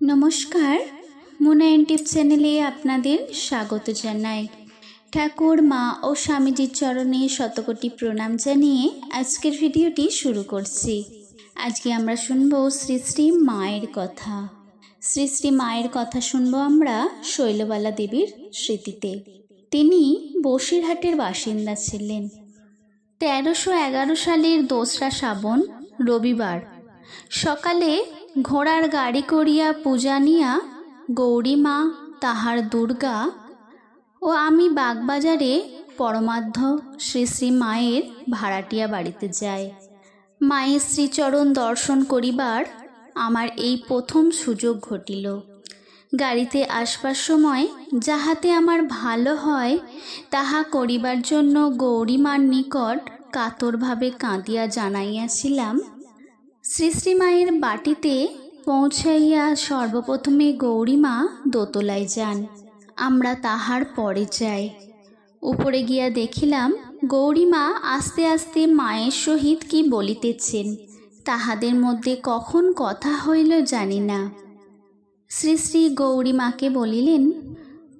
নমস্কার। মোনা টিপ চ্যানেলে আপনাদের স্বাগত জানাই। ঠাকুর, মা ও স্বামীজির চরণে শতকোটি প্রণাম জানিয়ে আজকের ভিডিওটি শুরু করছি। আজকে আমরা শুনব শ্রী শ্রী মায়ের কথা। শ্রী শ্রী মায়ের কথা শুনব আমরা শৈলবালা দেবীর স্মৃতিতে। তিনি বসিরহাটের বাসিন্দা ছিলেন। তেরোশো এগারো সালের দোসরা শ্রাবণ রবিবার। সকালে ঘোড়ার গাড়ি করিয়া পূজা নিয়া গৌরীমা তাহার দুর্গা ও আমি বাগবাজারে পরমার্ধ শ্রী শ্রী মায়ের ভাড়াটিয়া বাড়িতে যাই। মায়ের শ্রীচরণ দর্শন করিবার আমার এই প্রথম সুযোগ ঘটিল। গাড়িতে আসবার সময় যাহাতে আমার ভালো হয় তাহা করিবার জন্য গৌরীমার নিকট কাতরভাবে কাঁদিয়া জানাইয়াছিলাম শ্রী শ্রীমায়ের বাটিতে পৌঁছাইয়া সর্বপ্রথমে গৌরীমা দোতলায় যান। আমরা তাহার পরে যাই। উপরে গিয়া দেখিলাম গৌরীমা আস্তে আস্তে মায়ের সহিত কি বলিতেছেন, তাহাদের মধ্যে কখন কথা হইল জানি না। শ্রী শ্রী গৌরীমাকে বলিলেন,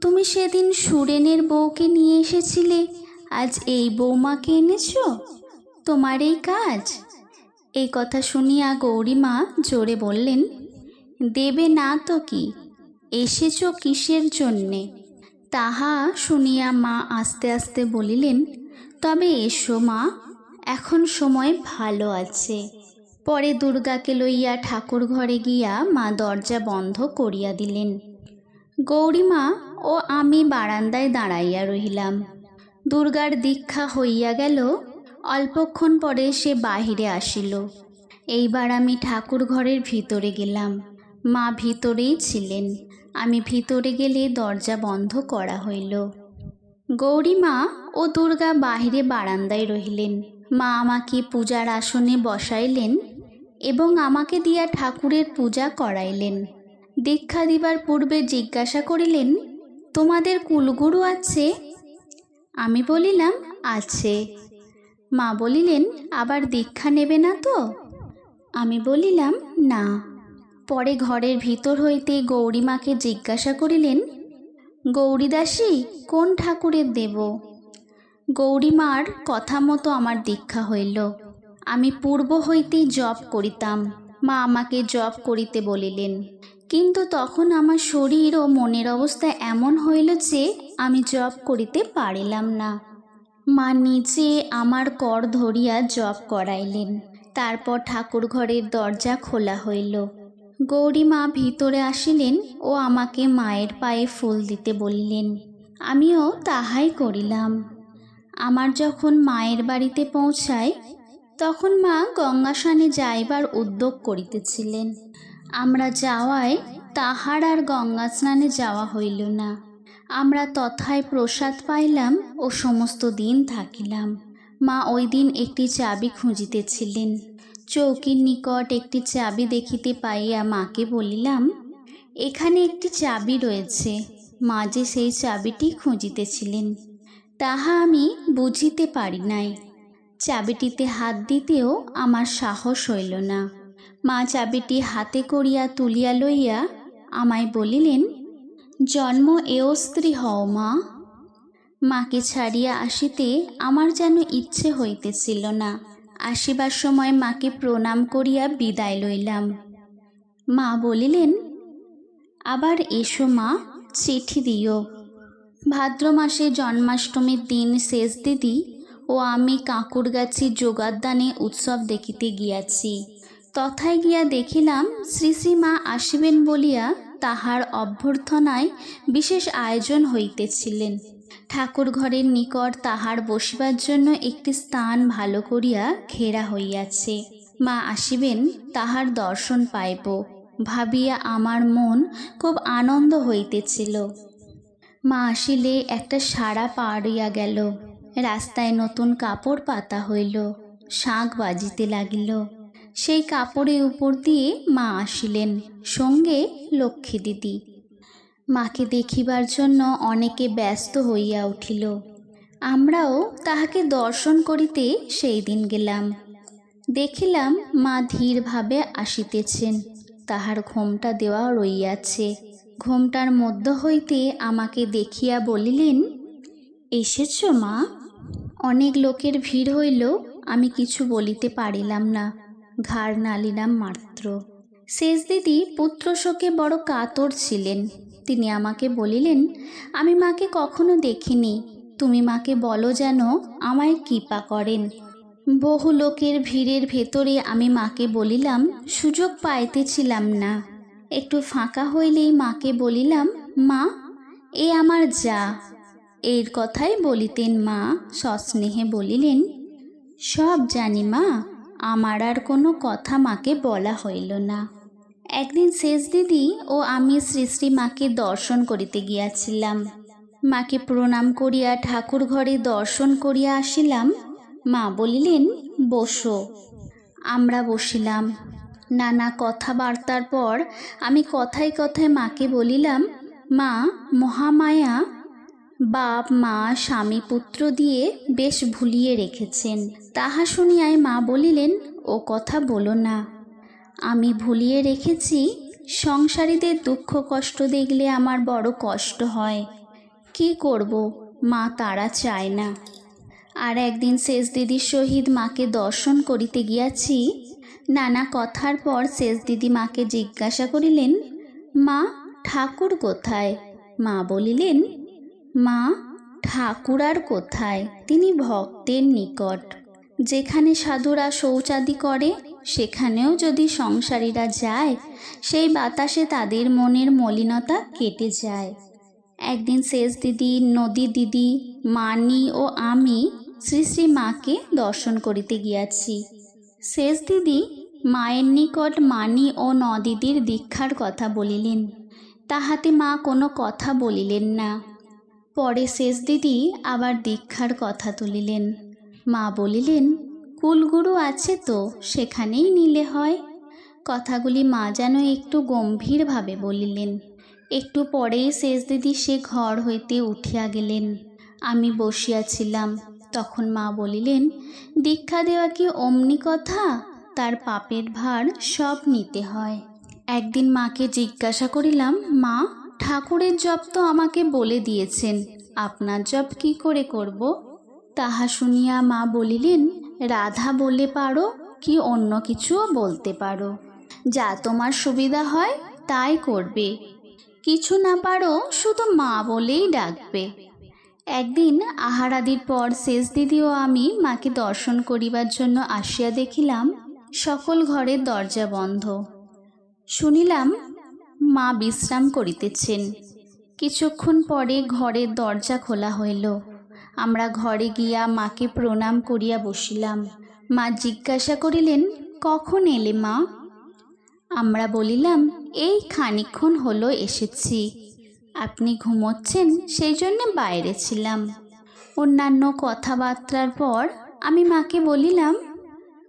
তুমি সেদিন সুরেনের বউকে নিয়ে এসেছিলে, আজ এই বৌমাকে এনেছ? তোমার এই কাজ? এই কথা শুনিয়া গৌরীমা জোরে বললেন, দেবে না তো কি? এসেছ কিসের জন্যে? তাহা শুনিয়া মা আস্তে আস্তে বলিলেন, তবে এসো মা, এখন সময় ভালো আছে। পরে দুর্গাকে লইয়া ঠাকুর ঘরে গিয়া মা দরজা বন্ধ করিয়া দিলেন। গৌরীমা ও আমি বারান্দায় দাঁড়াইয়া রহিলাম। দুর্গার দীক্ষা হইয়া গেল অল্পক্ষণ পরে সে বাহিরে আসিল। এইবার আমি ঠাকুর ঘরের ভিতরে গেলাম। মা ভিতরেই ছিলেন। আমি ভিতরে গেলে দরজা বন্ধ করা হইল। গৌরীমা ও দুর্গা বাহিরে বারান্দায় রহিলেন। মা আমাকে পূজার আসনে বসাইলেন এবং আমাকে দিয়া ঠাকুরের পূজা করাইলেন। দীক্ষা দিবার পূর্বে জিজ্ঞাসা করিলেন, তোমাদের কুলগুরু আছে? আমি বলিলাম, আছে। মা বলিলেন, আবার দীক্ষা নেবে না তো? আমি বলিলাম, না। পরে ঘরের ভিতর হইতে গৌরীমাকে জিজ্ঞাসা করিলেন, গৌরীদাসী, কোন ঠাকুরের দেব? গৌরীমার কথা মতো আমার দীক্ষা হইল। আমি পূর্ব হইতেই জপ করিতাম। মা আমাকে জপ করিতে বলিলেন। কিন্তু তখন আমার শরীর ও মনের অবস্থা এমন হইল যে, আমি জপ করিতে পারিলাম না। মা নিজে আমার কর ধরিয়া জপ করাইলেন। তারপর ঠাকুর ঘরের দরজা খোলা হইল। গৌরীমা ভিতরে আসিলেন ও আমাকে মায়ের পায়ে ফুল দিতে বললেন, আমিও তাহাই করিলাম। আমার যখন মায়ের বাড়িতে পৌঁছায়, তখন মা গঙ্গাসানে যাইবার উদ্যোগ করিতেছিলেন। আমরা যাওয়ায় তাহার আর গঙ্গা স্নানে যাওয়া হইল না। আমরা তথায় প্রসাদ পাইলাম ও সমস্ত দিন থাকিলাম। মা ওই দিন একটি চাবি খুঁজিতেছিলেন। চৌকির নিকট একটি চাবি দেখিতে পাইয়া মাকে বলিলাম, এখানে একটি চাবি রয়েছে। মা যে সেই চাবিটি খুঁজিতেছিলেন, তাহা আমি বুঝিতে পারি নাই। চাবিটিতে হাত দিতেও আমার সাহস হইল না। মা চাবিটি হাতে করিয়া তুলিয়া লইয়া আমায় বলিলেন জন্ম এও স্ত্রী হও মা। মাকে ছাড়িয়া আসিতে আমার যেন ইচ্ছে হইতেছিল না। আসিবার সময় মাকে প্রণাম করিয়া বিদায় লইলাম। মা বলিলেন, আবার এসো মা, চিঠি দিও। ভাদ্র মাসে জন্মাষ্টমীর দিন শেষ দিদি ও আমি কাঁকুরগাছি যোগাদানে উৎসব দেখিতে গিয়াছি। তথায় গিয়া দেখিলাম শ্রী শ্রী মা আসিবেন বলিয়া তাহার অভ্যর্থনায় বিশেষ আয়োজন হইতেছিলেন। ঠাকুর ঘরের নিকট তাহার বসিবার জন্য একটি স্থান ভালো করিয়া ঘেরা হইয়াছে। মা আসিবেন, তাহার দর্শন পাইব। ভাবিয়া আমার মন খুব আনন্দ হইতেছিল। মা আসিলে একটা সারা পাড়িয়া গেল। রাস্তায় নতুন কাপড় পাতা হইল। শাঁখ বাজিতে লাগিল। সেই কাপড়ের উপর দিয়ে মা আসিলেন, সঙ্গে লক্ষ্মী দিদি। মাকে দেখিবার জন্য অনেকে ব্যস্ত হইয়া উঠিল। আমরাও তাহাকে দর্শন করিতে সেই দিন গেলাম। দেখিলাম মা ধীরভাবে আসিতেছেন, তাহার ঘোমটা দেওয়া রইয়াছে। ঘোমটার মধ্য হইতে আমাকে দেখিয়া বলিলেন, এসেছ মা? অনেক লোকের ভিড় হইল, আমি কিছু বলিতে পারিলাম না। ঘাড় নালিলাম মাত্র। শেষ দিদি পুত্র শোকে বড় কাতর ছিলেন। তিনি আমাকে বলিলেন, আমি মাকে কখনো দেখিনি। তুমি মাকে বলো যেন আমায় কৃপা করেন। বহু লোকের ভিড়ের ভেতরে আমি মাকে বলিলাম, সুযোগ পাইতেছিলাম না। একটু ফাঁকা হইলেই মাকে বলিলাম, মা, এ আমার যা। এর কথাই বলিতেন মা, সস্নেহে বলিলেন, সব জানি মা। আমার আর কোনো কথা মাকে বলা হইল না। একদিন শেষ দিদি ও আমি শ্রী শ্রী মাকে দর্শন করিতে গিয়াছিলাম। মাকে প্রণাম করিয়া ঠাকুর ঘরে দর্শন করিয়া আসিলাম। মা বলিলেন, বসো। আমরা বসিলাম। নানা কথাবার্তার পর আমি কথায় কথায় মাকে বলিলাম, মা, মহামায়া বাপ, মা, স্বামী, পুত্র দিয়ে বেশ ভুলিয়ে রেখেছেন। তাহা শুনিয়ায় মা বলিলেন, ও কথা বলো না। আমি ভুলিয়ে রেখেছি, সংসারীদের দুঃখ কষ্ট দেখলে আমার বড় কষ্ট হয়। কি করব? মা তারা চায় না। আর একদিন শেষ দিদির সহিত মাকে দর্শন করিতে গিয়াছি, নানা কথার পর শেষ দিদি মাকে জিজ্ঞাসা করিলেন, মা, ঠাকুর কোথায়? মা বলিলেন মা, ঠাকুর আর কোথায়? তিনি ভক্তের নিকট। যেখানে সাধুরা শৌচাদি করে, সেখানেও যদি সংসারীরা যায়, সেই বাতাসে তাদের মনের মলিনতা কেটে যায়। একদিন শেষ দিদি, নদী দিদি, মানি ও আমি শ্রী শ্রী মাকে দর্শন করিতে গিয়াছি। শেষ দিদি মায়ের নিকট মানি ও নদিদির দীক্ষার কথা বলিলেন। তাহাতে মা কোনো কথা বলিলেন না। পরে শেষ দিদি আবার দীক্ষার কথা তুলিলেন। মা বলিলেন, কুলগুরু আছে তো, সেখানেই নিলে হয়। কথাগুলি মা যেন একটু গম্ভীরভাবে বলিলেন। একটু পরেই শেষ দিদি সে ঘর হইতে উঠিয়া গেলেন। আমি বসিয়াছিলাম। তখন মা বলিলেন, দীক্ষা দেওয়া কি অমনি কথা? তার পাপের ভার সব নিতে হয়। একদিন মাকে জিজ্ঞাসা করিলাম, মা ঠাকুরের জপ তো আমাকে বলে দিয়েছেন, আপনার জপ কি করে করব? তাহা শুনিয়া মা বলিলেন, রাধা বলে পারো কি অন্য কিছুও বলতে পারো। যা তোমার সুবিধা হয় তাই করবে। কিছু না পারো শুধু মা বলেই ডাকবে। একদিন আহারাদির পর শেষ দিদিও আমি মাকে দর্শন করিবার জন্য আসিয়া দেখিলাম, সকল ঘরের দরজা বন্ধ। শুনিলাম মা বিশ্রাম করিতেছেন। কিছুক্ষণ পরে ঘরের দরজা খোলা হইল। আমরা ঘরে গিয়া মাকে প্রণাম করিয়া বসিলাম। মা জিজ্ঞাসা করিলেন, কখন এলে মা? আমরা বলিলাম, এই খানিক্ষণ হলো এসেছি। আপনি ঘুমোচ্ছেন, সেই জন্য বাইরে ছিলাম। অন্যান্য কথাবার্তার পর আমি মাকে বলিলাম,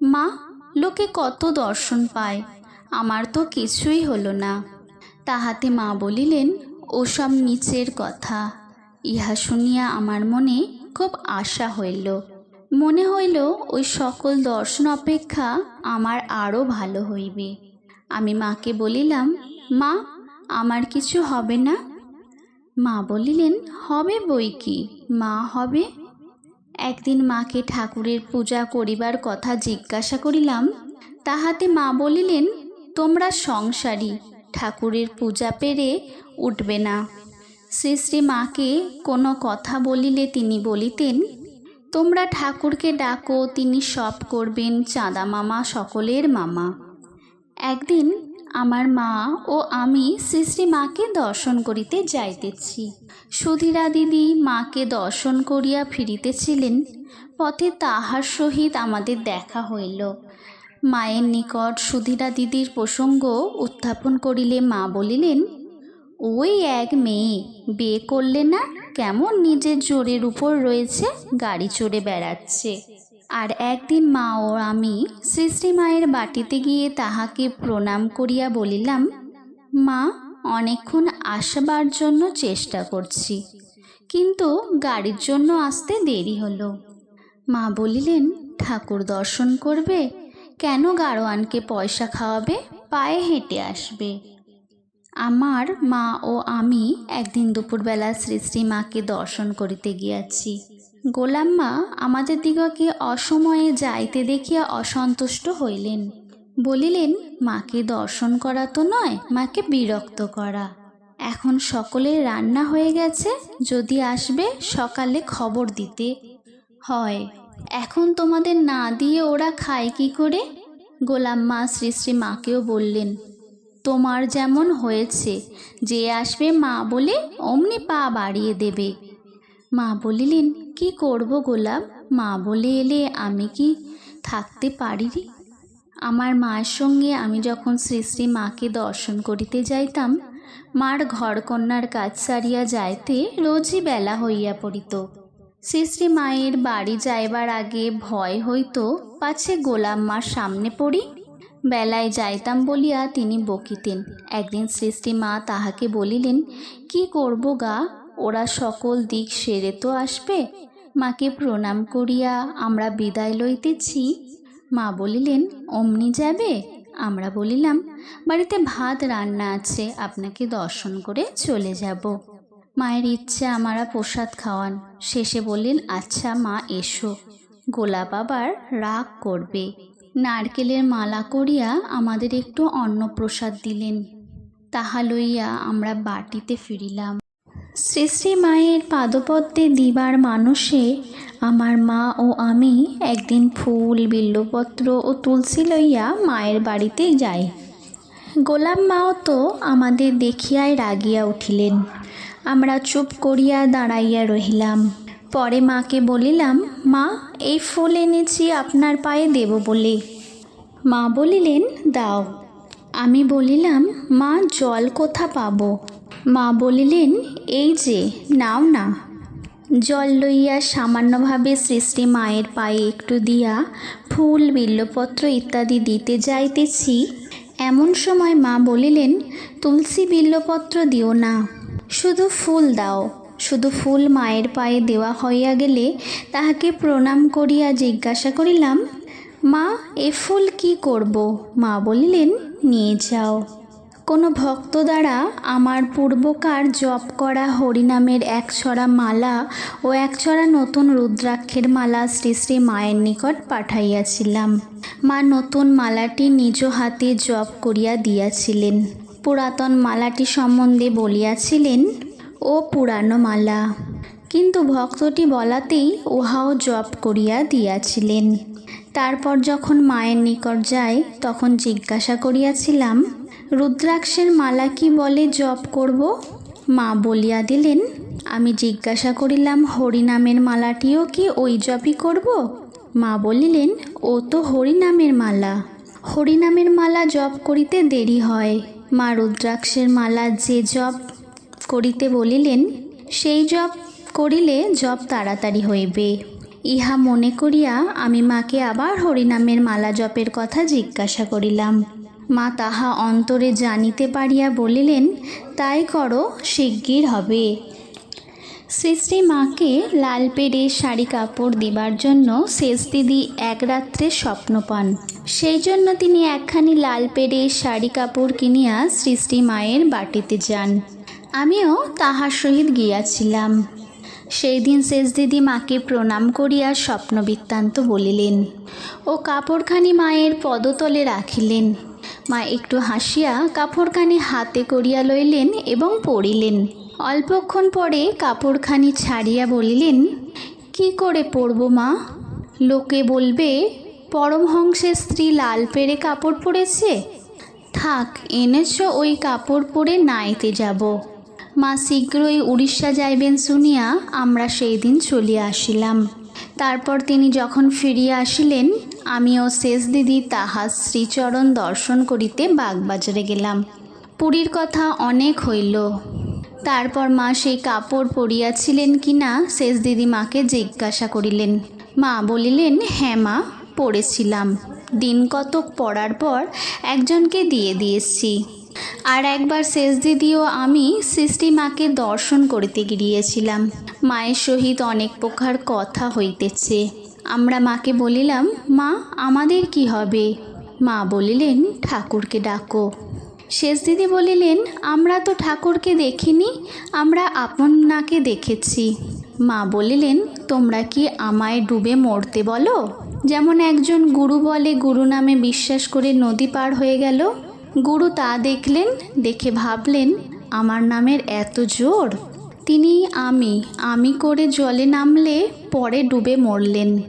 মা, লোকে কত দর্শন পায়। আমার তো কিছুই হলো না। তাহাতে মা বলিলেন, ওসব নিচের কথা। ইহা শুনিয়া আমার মনে খুব আশা হইল। মনে হইল, ওই সকল দর্শন অপেক্ষা আমার আরও ভালো হইবে। আমি মাকে বলিলাম, মা, আমার কিছু হবে না? মা বলিলেন, হবে বই কি? মা হবে? একদিন মাকে ঠাকুরের পূজা করিবার কথা জিজ্ঞাসা করিলাম, তাহাতে মা বলিলেন, তোমরা সংসারী ঠাকুরের পূজা পেরে উঠবে না। শ্রী শ্রী মাকে কোনো কথা বলিলে তিনি বলিতেন, তোমরা ঠাকুরকে ডাকো, তিনি সব করবেন চাঁদা মামা সকলের মামা। একদিন আমার মা ও আমি শ্রী শ্রী মাকে দর্শন করিতে যাইতেছি। সুধীরা দিদি মাকে দর্শন করিয়া ফিরিতেছিলেন, পথে তাহার সহিত আমাদের দেখা হইল। মায়ের নিকট সুধীরা দিদির প্রসঙ্গ উত্থাপন করিলে মা বলিলেন, ওই এক মেয়ে, বিয়ে করলে না কেমন নিজের জোরের উপর রয়েছে গাড়ি চড়ে বেড়াচ্ছে। আর একদিন মা ও আমি শ্রী মায়ের বাটিতে গিয়ে তাহাকে প্রণাম করিয়া বলিলাম, মা, অনেকক্ষণ আসবার জন্য চেষ্টা করছি, কিন্তু গাড়ির জন্য আসতে দেরি হলো। মা বলিলেন, ঠাকুর দর্শন করবে কেন গাড়োয়ানকে পয়সা খাওয়াবে? পায়ে হেঁটে আসবে। আমার মা ও আমি একদিন দুপুরবেলা শ্রী শ্রী মাকে দর্শন করিতে গিয়াছি। গোলাম মা আমাদের দিগকে অসময়ে যাইতে দেখিয়া অসন্তুষ্ট হইলেন। বলিলেন, মাকে দর্শন করা তো নয়, মাকে বিরক্ত করা। এখন সকলের রান্না হয়ে গেছে, যদি আসবে সকালে খবর দিতে। হয় এখন তোমাদের না দিয়ে ওরা খায় কি করে? গোলাম মা শ্রী শ্রী মাকেও বললেন, তোমার যেমন হয়েছে, যে আসবে মা বলে অমনি পা বাড়িয়ে দেবে। মা বলিলেন, কি করব গোলাপ মা বলে এলে আমি কি থাকতে পারি রে?" আমার মায়ের সঙ্গে আমি যখন শ্রী শ্রী মাকে দর্শন করিতে যাইতাম, মার ঘরকন্যার কাজ সারিয়া যাইতে রোজই বেলা হইয়া পড়িত। শ্রী মায়ের বাড়ি যাইবার আগে ভয় হইতো, পাছে গোলাম মার সামনে পড়ি। বেলায় যাইতাম বলিয়া তিনি বকিতেন। একদিন শ্রী মা তাহাকে বলিলেন, কি করব গা? ওরা সকল দিক সেরে তো আসবে। মাকে প্রণাম করিয়া আমরা বিদায় লইতেছি। মা বলিলেন, অমনি যাবে? আমরা বলিলাম, বাড়িতে ভাত রান্না আছে, আপনাকে দর্শন করে চলে যাব। মায়ের ইচ্ছে আমারা প্রসাদ খাওয়ান। শেষে বললেন আচ্ছা মা, এসো। গোলাপ আবার রাগ করবে। নারকেলের মালা করিয়া আমাদের একটু অন্নপ্রসাদ দিলেন। তাহা লইয়া আমরা বাটিতে ফিরিলাম। শ্রী মায়ের পাদপদ্মে দিবার মানসে আমার মা ও আমি একদিন ফুল, বিল্লপত্র ও তুলসী লইয়া মায়ের বাড়িতে যাই। গোলাম মাও তো আমাদের দেখিয়াই রাগিয়া উঠিলেন। আমরা চুপ করিয়া দাঁড়াইয়া রহিলাম। পরে মাকে বলিলাম, মা, এই ফুল এনেছি আপনার পায়ে দেব বলে। মা বলিলেন, দাও। আমি বলিলাম, মা, জল কোথা পাব? মা বলিলেন, এই যে, নাও না। জল লইয়া সামান্যভাবে সৃষ্টি মায়ের পায়ে একটু দিয়া ফুল, বিল্লপত্র ইত্যাদি দিতে যাইতেছি। এমন সময় মা বলিলেন, তুলসী বিল্লপত্র দিও না। শুধু ফুল দাও, শুধু ফুল মায়ের পায়ে দেওয়া হইয়া গেলে তাহাকে প্রণাম করিয়া জিজ্ঞাসা করিলাম, মা, এ ফুল কি করব? মা বলিলেন, নিয়ে যাও। কোনো ভক্ত দ্বারা আমার পূর্বকার জপ করা হরিনামের এক ছড়া মালা ও এক ছড়া নতুন রুদ্রাক্ষের মালা শ্রী শ্রী মায়ের নিকট পাঠাইয়াছিলাম। মা নতুন মালাটি নিজ হাতে জপ করিয়া দিয়াছিলেন। পুরাতন মালাটি সম্বন্ধে বলিয়াছিলেন, ও পুরানো মালা কিন্তু ভক্তটি বলাতেই উহাও জপ করিয়া দিয়াছিলেন। তারপর যখন মায়ের নিকট যায় তখন জিজ্ঞাসা করিয়াছিলাম, রুদ্রাক্ষের মালা কি বলে জপ করব মা বলিয়া দিলেন, আমি জিজ্ঞাসা করিলাম, হরিনামের মালাটিও কি ওই জপই করব মা বলিলেন, ও তো হরিনামের মালা। হরিনামের মালা জপ করিতে দেরি হয়। মা রুদ্রাক্ষের মালা যে জপ করিতে বলিলেন, সেই জপ করিলে জপ তাড়াতাড়ি হইবে। ইহা মনে করিয়া আমি মাকে আবার হরিনামের মালা জপের কথা জিজ্ঞাসা করিলাম। মা তাহা অন্তরে জানিতে পারিয়া বলিলেন, তাই করো, শিগগির হবে। শ্রী মাকে লাল পেড়ে শাড়ি কাপড় দিবার জন্য শেষ দিদি এক রাত্রে স্বপ্ন পান। সেই জন্য তিনি একখানি লাল পেড়ে শাড়ি কাপড় কিনিয়া শ্রী মায়ের বাটিতে যান। আমিও তাহার সহিত গিয়াছিলাম। সেই দিন শেষ দিদি মাকে প্রণাম করিয়া স্বপ্ন বৃত্তান্ত বলিলেন, ও কাপড়খানি মায়ের পদতলে রাখিলেন। মা একটু হাসিয়া কাপড়খানি হাতে করিয়া লইলেন এবং পড়িলেন। অল্পক্ষণ পরে কাপড়খানি ছাড়িয়া বলিলেন, কি করে পরব মা? লোকে বলবে, পরমহংসের স্ত্রী লাল পেরে কাপড় পরেছে। থাক, এনেছো ওই কাপড় পরে নাইতে যাব। মা শীঘ্রই উড়িষ্যা যাইবেন শুনিয়া আমরা সেই দিন চলিয়া আসিলাম। তারপর তিনি যখন ফিরিয়া আসিলেন, আমিও শেষ দিদি তাহার শ্রীচরণ দর্শন করিতে বাগবাজারে গেলাম। পুরীর কথা অনেক হইল। তারপর মা সেই কাপড় পরিয়াছিলেন কি না শেষ দিদি মাকে জিজ্ঞাসা করিলেন, মা, বলিলেন হ্যাঁ মা, পড়েছিলাম। দিন কতক পড়ার পর একজনকে দিয়ে দিয়েছি। আর একবার শেষ দিদিও আমি সৃষ্টি মাকে দর্শন করিতে গিয়েছিলাম মায়ের সহিত অনেক প্রকার কথা হইতেছে। আমরা মাকে বলিলাম, মা, আমাদের কি হবে? মা বলিলেন, ঠাকুরকে ডাকো। শেষ দিদি বলিলেন, আমরা তো ঠাকুরকে দেখিনি, আমরা আপনাকে দেখেছি। মা বলিলেন, তোমরা কি আমায় ডুবে মরতে বলো? যেমন একজন গুরু বলে গুরু নামে বিশ্বাস করে নদী পার হয়ে গেল, গুরু তা দেখলেন, দেখে ভাবলেন, আমার নামের এত জোর। তিনি আমি আমি করে জলে নামলে পরে ডুবে মরলেন।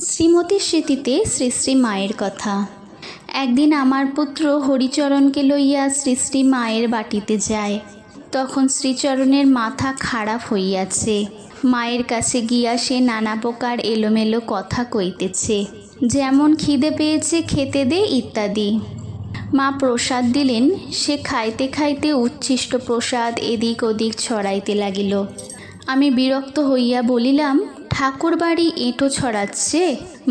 শ্রীমতীর স্মৃতিতে শ্রী শ্রী মায়ের কথা। একদিন আমার পুত্র হরিচরণকে লইয়া শ্রী মায়ের বাটিতে যায়। তখন শ্রীচরণের মাথা খারাপ হইয়াছে। মায়ের কাছে গিয়া সে নানা প্রকার এলোমেলো কথা কইতেছে, যেমন খিদে পেয়েছে খেতে দে ইত্যাদি। মা প্রসাদ দিলেন, সে খাইতে খাইতে উচ্ছিষ্ট প্রসাদ এদিক ওদিক ছড়াইতে লাগিল। আমি বিরক্ত হইয়া বলিলাম ঠাকুর বাড়ি এঁটো ছড়াচ্ছে?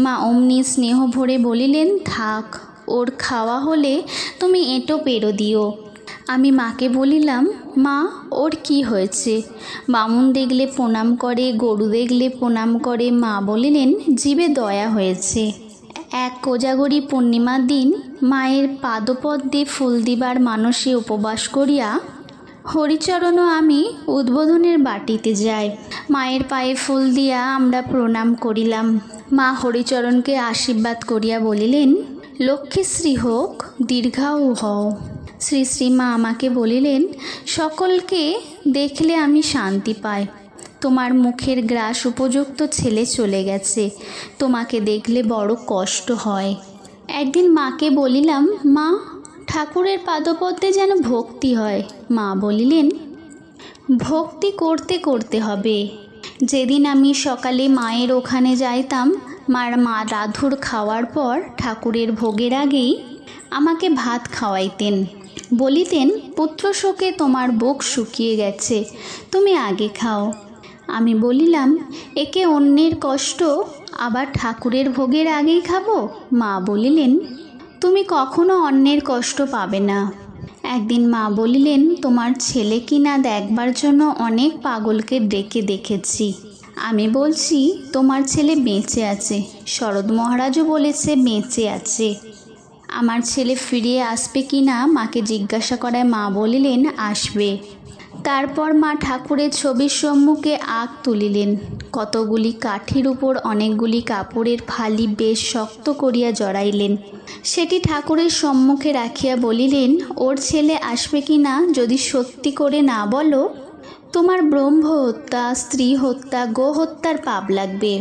মা অমনি স্নেহ ভরে বলিলেন, থাক। ওর খাওয়া হলে তুমি এঁটো পেরো দিও। আমি মাকে বলিলাম, মা, ওর কি হয়েছে? বামুন দেখলে প্রণাম করে, গরু দেখলে প্রণাম করে, মা বলিলেন, জীবে দয়া হয়েছে। এক কোজাগরী পূর্ণিমার দিন মায়ের পাদপদ্মে ফুল দিবার মানসে উপবাস করিয়া হরিচরণ আমি উদ্বোধনের বাটিতে যাই। মায়ের পায়ে ফুল দিয়া আমরা প্রণাম করিলাম। মা হরিচরণকে আশীর্বাদ করিয়া বলিলেন লক্ষ্মীশ্রী হোক, দীর্ঘাও হও। শ্রী শ্রীমা আমাকে বলিলেন, সকলকে দেখলে আমি শান্তি পাই। তোমার মুখের গ্রাস উপযুক্ত ছেলে চলে গেছে। তোমাকে দেখলে বড় কষ্ট হয়। একদিন মাকে বলিলাম, মা, ঠাকুরের পাদপদ্মে যেন ভক্তি হয়। মা বলিলেন, ভক্তি করতে করতে হবে। যেদিন আমি সকালে মায়ের ওখানে যাইতাম মার মা রাধুর খাওয়ার পর ঠাকুরের ভোগের আগেই আমাকে ভাত খাওয়াইতেন। বলিতেন, পুত্র শোকে তোমার বুক শুকিয়ে গেছে, তুমি আগে খাও। আমি বলিলাম, একে অন্যের কষ্ট আবার ঠাকুরের ভোগের আগেই খাব? মা বলিলেন, তুমি কখনো অন্যের কষ্ট পাবে না। একদিন মা বলিলেন, তোমার ছেলে কিনা দেখবার জন্য অনেক পাগলকে ডেকে দেখেছি। আমি বলছি, তোমার ছেলে বেঁচে আছে। শরৎ মহারাজও বলেছে, বেঁচে আছে। আমার ছেলে ফিরিয়ে আসবে কি না মাকে জিজ্ঞাসা করায় মা বলিলেন, আসবে। তারপর মা ঠাকুরের ছবির সম্মুখে আগ তুলিলেন। কতগুলি কাঠির উপর অনেকগুলি কাপড়ের ফালি বেশ শক্ত করিয়া জড়াইলেন। সেটি ঠাকুরের সম্মুখে রাখিয়া বলিলেন, ওর ছেলে আসবে কি না যদি সত্যি করে না বলো? তোমার ব্রহ্ম হত্যা স্ত্রী হত্যা গো হত্যার পাপ লাগবে।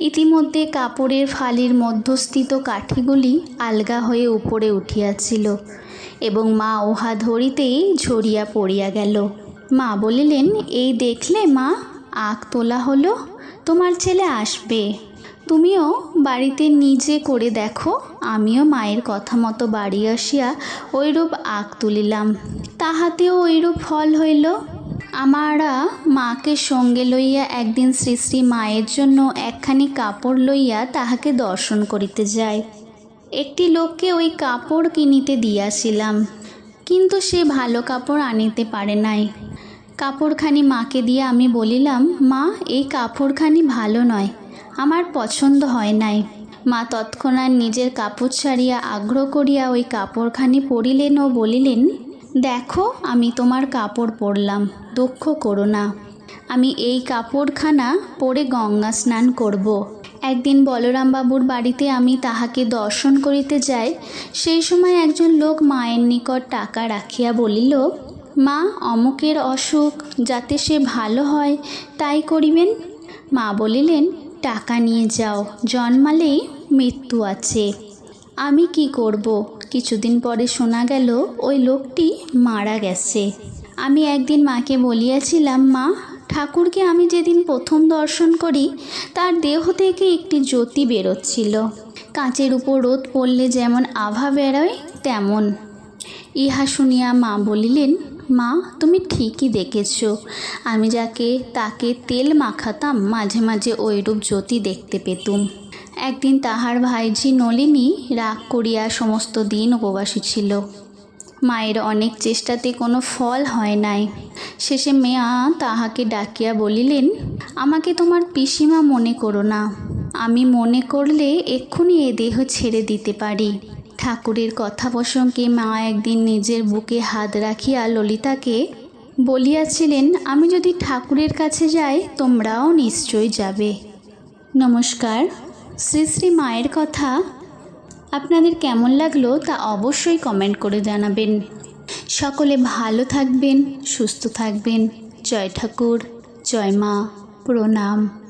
ইতিমধ্যে কাপড়ের ফালির মধ্যস্থিত কাঠিগুলি আলগা হয়ে উপরে উঠিয়াছিল এবং মা ওহা ধরিতেই ঝরিয়া পড়িয়া গেল। মা বলিলেন, এই দেখলে মা, আখ তোলা হলো, তোমার ছেলে আসবে। তুমিও বাড়িতে নিজে করে দেখো, আমিও মায়ের কথা মতো বাড়ি আসিয়া ওইরূপ আখ তুলিলাম। তাহাতেও ওইরূপ ফল হইল। আমারা মাকে সঙ্গে লইয়া একদিন শ্রী শ্রী মায়ের জন্য একখানি কাপড় লইয়া তাহাকে দর্শন করিতে যাই। একটি লোককে ওই কাপড় কিনিতে দিয়াছিলাম, কিন্তু সে ভালো কাপড় আনিতে পারে নাই। কাপড়খানি মাকে দিয়ে আমি বলিলাম, মা, এই কাপড়খানি ভালো নয়, আমার পছন্দ হয় নাই। মা তৎক্ষণাৎ নিজের কাপড় ছাড়িয়া আগ্রহ করিয়া ওই কাপড়খানি পরিলেন ও বলিলেন দেখো, আমি তোমার কাপড় পরলাম, দুঃখ করো না। আমি এই কাপড়খানা পরে গঙ্গা স্নান করব। একদিন বলরাম বাবুর বাড়িতে আমি তাহাকে দর্শন করিতে যাই, সেই সময় একজন লোক মায়ের নিকট টাকা রাখিয়া বলিল, মা, অমুকের অসুখ, যাতে সে ভালো হয়, তাই করিবেন? মা বলিলেন, টাকা নিয়ে যাও, জন্মালেই মৃত্যু আছে। আমি কি করব? কিছুদিন পরে শোনা গেল, ওই লোকটি মারা গেছে। আমি একদিন মাকে বলিয়াছিলাম, মা, ঠাকুরকে আমি যেদিন প্রথম দর্শন করি, তার দেহ থেকে একটি জ্যোতি বেরোচ্ছিল। কাঁচের উপর রোদ পড়লে যেমন আভা বেরোয়, তেমন। ইহা শুনিয়া মা বলিলেন, মা, তুমি ঠিকই দেখেছ। আমি যাকে, তাকে তেল মাখাতাম, মাঝে মাঝে ওইরূপ জ্যোতি দেখতে পেতুম। একদিন তাহার ভাইঝি নলিনী রাগ করিয়া সমস্ত দিন উপবাসী ছিল। মায়ের অনেক চেষ্টাতে কোনো ফল হয় নাই। শেষে মেয়া তাহাকে ডাকিয়া বলিলেন, আমাকে তোমার পিসিমা মনে করো না। আমি মনে করলে এক্ষুনি এ দেহ ছেড়ে দিতে পারি। ঠাকুরের কথা প্রসঙ্গে মা একদিন নিজের বুকে হাত রাখিয়া ললিতাকে বলিয়াছিলেন, আমি যদি ঠাকুরের কাছে যাই তোমরাও নিশ্চয়ই যাবে। নমস্কার। শ্রী শ্রী মায়ের কথা আপনাদের কেমন লাগল তা অবশ্যই কমেন্ট করে জানাবেন। সকলে ভালো থাকবেন, সুস্থ থাকবেন। জয় ঠাকুর, জয় মা, প্রণাম।